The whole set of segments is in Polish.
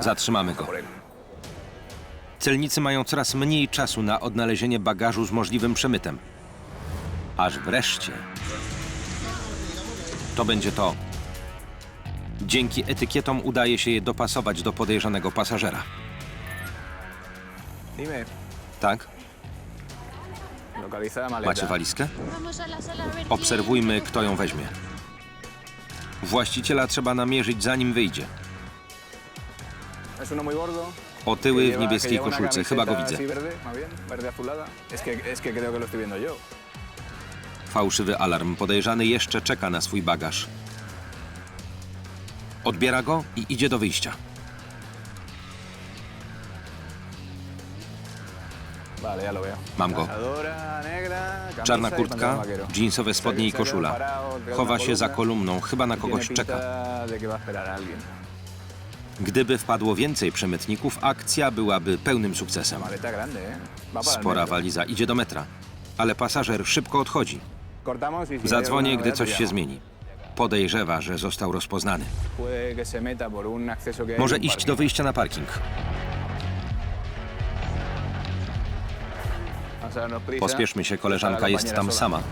Zatrzymamy go. Celnicy mają coraz mniej czasu na odnalezienie bagażu z możliwym przemytem. Aż wreszcie. To będzie to. Dzięki etykietom udaje się je dopasować do podejrzanego pasażera. Tak? maleta. Macie walizkę? Obserwujmy, kto ją weźmie. Właściciela trzeba namierzyć, zanim wyjdzie. Otyły w niebieskiej koszulce, chyba go widzę. Fałszywy alarm. Podejrzany jeszcze czeka na swój bagaż. Odbiera go i idzie do wyjścia. Mam go. Czarna y kurtka, jeansowe spodnie i koszula. Chowa się za kolumną, chyba na y kogoś czeka. Gdyby wpadło więcej przemytników, akcja byłaby pełnym sukcesem. El Spora waliza idzie do metra. Ale pasażer szybko odchodzi. Y Zadzwonię, gdy coś się zmieni. Podejrzewa, że został rozpoznany. Może iść do wyjścia na parking. Prisa. Pospieszmy się, koleżanka jest tam sama.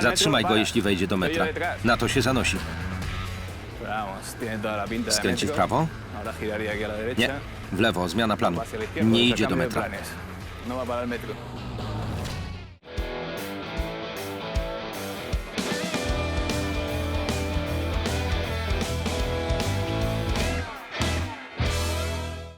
Zatrzymaj go, jeśli wejdzie do metra. Na to się zanosi. Skręci w prawo? Nie. W lewo, zmiana planu. Nie idzie do metra.